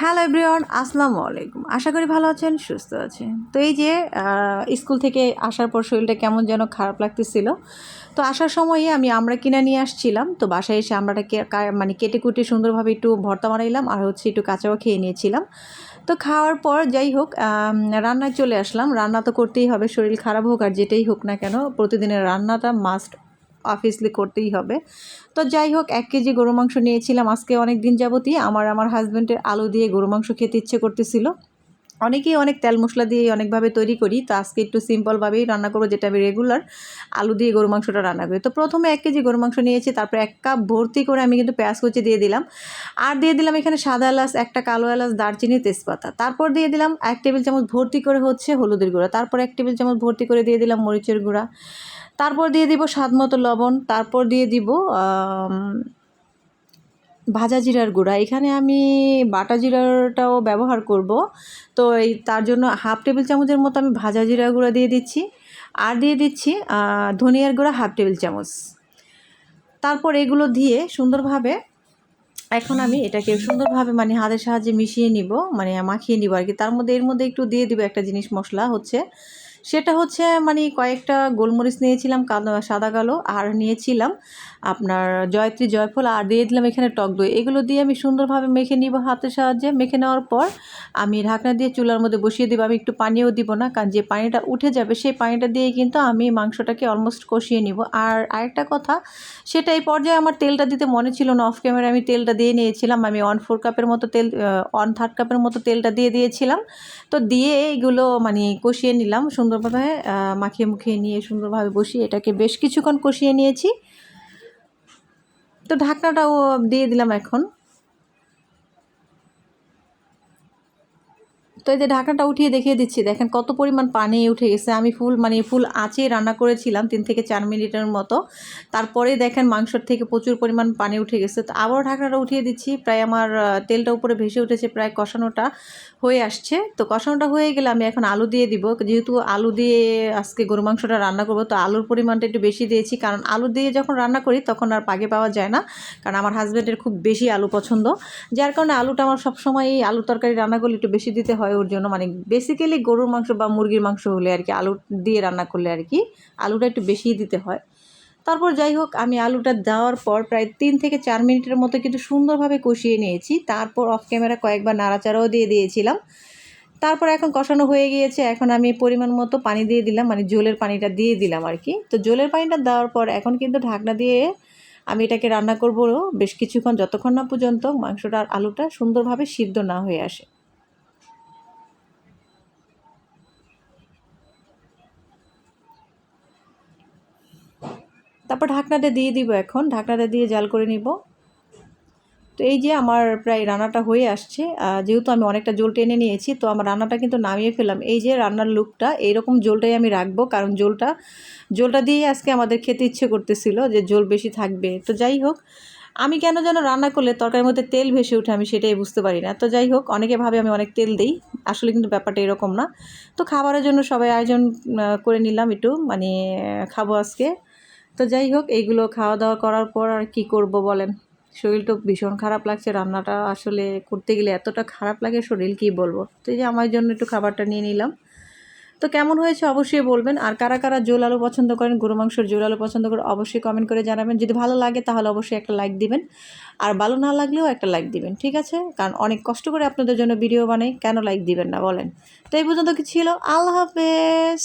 Hello everyone, আসসালামু আলাইকুম। আশা করি ভালো আছেন, সুস্থ আছেন। তো এই যে স্কুল থেকে আসার পর শরীরটা কেমন যেন খারাপ লাগতেছিল। তো আসার সময়ই আমি আমরা কিনে নিয়ে আসছিলাম। তো বাসায় এসে আমরাটা মানে কেটে কুটে সুন্দরভাবে একটু ভর্তা বানাইলাম আর হচ্ছে একটু কাঁচাও খেয়ে নিয়েছিলাম। তো খাওয়ার পর যাই হোক রান্নায় চলে আসলাম। রান্না তো করতেই হবে, শরীর খারাপ হোক আর যেটাই হোক না কেন, প্রতিদিনের রান্নাটা মাস্ট অফিসলি করতেই হবে। তো যাই হোক, এক কেজি গরু মাংস নিয়েছিলাম। আজকে অনেক দিন যাবতই আমার আমার হাজব্যান্ডের আলু দিয়ে গরু মাংস খেতে ইচ্ছে করতেছিল। অনেকেই অনেক তেল মশলা দিয়ে অনেকভাবে তৈরি করি। তো আজকে একটু সিম্পলভাবেই রান্না করব, যেটা আমি রেগুলার আলু দিয়ে গরু মাংসটা রান্না করি। তো প্রথমে এক কেজি গরু মাংস নিয়েছি, তারপরে এক কাপ ভর্তি করে আমি কিন্তু পেঁয়াজ কুচি দিয়ে দিলাম। আর দিয়ে দিলাম এখানে সাদা এলাচ, একটা কালো এলাচ, দারচিনি, তেজপাতা। তারপর দিয়ে দিলাম এক টেবিল চামচ ভর্তি করে হচ্ছে হলুদের গুঁড়া। তারপর এক টেবিল চামচ ভর্তি করে দিয়ে দিলাম মরিচের গুঁড়া। তারপর দিয়ে দিব স্বাদ মতো লবণ, তারপর দিয়ে দিব ভাজা জিরার গুঁড়া। এখানে আমি বাটা জিরাটাও ব্যবহার করব। তো এই তার জন্য হাফ টেবিল চামচের মতো আমি ভাজা জিরা গুঁড়া দিয়ে দিচ্ছি। আর দিয়ে দিচ্ছি ধনিয়ার গুঁড়া হাফ টেবিল চামচ। তারপর এগুলো দিয়ে সুন্দরভাবে এখন আমি এটাকে সুন্দরভাবে মানে হাতের সাহায্যে মিশিয়ে নিব মানে মাখিয়ে নিব আর কি। তার মধ্যে, এর মধ্যে একটু দিয়ে দিব একটা জিনিস মশলা হচ্ছে সেটা হচ্ছে মানে কয়েকটা গোলমরিচ নিয়েছিলাম সাদা, কালো, আর নিয়েছিলাম আপনার জয়ত্রী, জয়ফল, আর দিয়ে দিলাম এখানে টক দই। এগুলো দিয়ে আমি সুন্দরভাবে মেখে নিব হাতের সাহায্যে। মেখে নেওয়ার পর আমি ঢাকনা দিয়ে চুলার মধ্যে বসিয়ে দিব। আমি একটু পানিও দিব না, কারণ যে পানিটা উঠে যাবে সেই পানিটা দিয়ে কিন্তু আমি মাংসটাকে অলমোস্ট কষিয়ে নিব। আর আরেকটা কথা, সেটা এই পর্যায়ে আমার তেলটা দিতে মনে ছিল না অফ ক্যামেরা আমি তেলটা দিয়ে নিয়েছিলাম। আমি ওয়ান ফোর কাপের মতো তেল ওয়ান থার্ড কাপের মতো তেলটা দিয়ে দিয়েছিলাম। তো দিয়ে এগুলো মানে কষিয়ে নিলাম সুন্দরভাবে মাখিয়ে মুখিয়ে নিয়ে সুন্দরভাবে বসিয়ে এটাকে বেশ কিছুক্ষণ কষিয়ে নিয়েছি। তো ঢাকনাটাও দিয়ে দিলাম এখন। তো এই যে ঢাকনাটা উঠিয়ে দেখিয়ে দিচ্ছি, দেখেন কত পরিমাণ পানি উঠে গেছে। আমি ফুল মানে ফুল আঁচে রান্না করেছিলাম, তিন থেকে চার মিনিটের মতো। তারপরে দেখেন মাংসর থেকে প্রচুর পরিমাণ পানি উঠে গেছে। তো আবারও ঢাকনাটা উঠিয়ে দিচ্ছি, প্রায় আমার তেলটা উপরে ভেসে উঠেছে, প্রায় কষানোটা হয়ে আসছে। তো কষানোটা হয়ে গেলে আমি এখন আলু দিয়ে দিব। যেহেতু আলু দিয়ে আজকে গরু মাংসটা রান্না করব, তো আলুর পরিমাণটা একটু বেশি দিয়েছি। কারণ আলু দিয়ে যখন রান্না করি, তখন আর পাগে পাওয়া যায় না। কারণ আমার হাজব্যান্ডের খুব বেশি আলু পছন্দ। যার কারণে আলুটা আমার সবসময় আলু তরকারি রান্না করলে একটু বেশি দিতে হয়। ওর জন্য মানে বেসিক্যালি গরুর মাংস বা মুরগির মাংস হলে আর কি আলু দিয়ে রান্না করলে আর কি আলুটা একটু বেশিই দিতে হয়। তারপর যাই হোক, আমি আলুটা দেওয়ার পর প্রায় তিন থেকে চার মিনিটের মতো কিন্তু সুন্দরভাবে কষিয়ে নিয়েছি। তারপর অফ ক্যামেরা কয়েকবার নাড়াচাড়াও দিয়ে দিয়েছিলাম। তারপর এখন কষানো হয়ে গিয়েছে। এখন আমি পরিমাণ মতো পানি দিয়ে দিলাম মানে জলের পানিটা দিয়ে দিলাম আর কি। তো জলের পানিটা দেওয়ার পর এখন কিন্তু ঢাকনা দিয়ে আমি এটাকে রান্না করব। বেশ কিছুক্ষণ, যতক্ষণ না পর্যন্ত মাংসটা আর আলুটা সুন্দরভাবে সিদ্ধ না হয়ে আসে। তারপর ঢাকনাটা দিয়ে দিব এখন। ঢাকনাটা দিয়ে জাল করে নিব। তো এই যে আমার প্রায় রান্নাটা হয়ে আসছে। যেহেতু আমি অনেকটা জল টেনে নিয়েছি, তো আমার রান্নাটা কিন্তু নামিয়ে ফেলাম এই যে রান্নার লুকটা, এইরকম জলটাই আমি রাখব। কারণ জলটা জলটা দিয়ে আজকে আমাদের খেতে ইচ্ছে করতেছিল যে জল বেশি থাকবে। তো যাই হোক, আমি কেন যেন রান্না করলে তরকারির মধ্যে তেল ভেসে ওঠে আমি সেটাই বুঝতে পারি না। তো যাই হোক, অনেকে ভাবে আমি অনেক তেল দিই। আসলে কিন্তু ব্যাপারটা এরকম না। তো খাবারের জন্য সবাই আয়োজন করে নিলাম একটু। মানে খাব আজকে। তো যাই হোক, এইগুলো খাওয়া দাওয়া করার পর আর কি করব বলেন? শরীর তো ভীষণ খারাপ লাগছে, রান্নাটা আসলে করতে গেলে এতটা খারাপ লাগে শরীর, কি বলব? তো এই যে আমার জন্য একটু খাবারটা নিয়ে নিলাম। তো কেমন হয়েছে অবশ্যই বলবেন, আর কারা কারা জোল আলু পছন্দ করেন, গরু মাংসের জোল আলু পছন্দ করে অবশ্যই কমেন্ট করে জানাবেন। যদি ভালো লাগে তাহলে অবশ্যই একটা লাইক দিবেন, আর ভালো না লাগলেও একটা লাইক দিবেন, ঠিক আছে? কারণ অনেক কষ্ট করে আপনাদের জন্য ভিডিও বানাই, কেন লাইক দিবেন না বলেন? তো এই পর্যন্ত কি ছিল? আল্লাহ হাফেজ!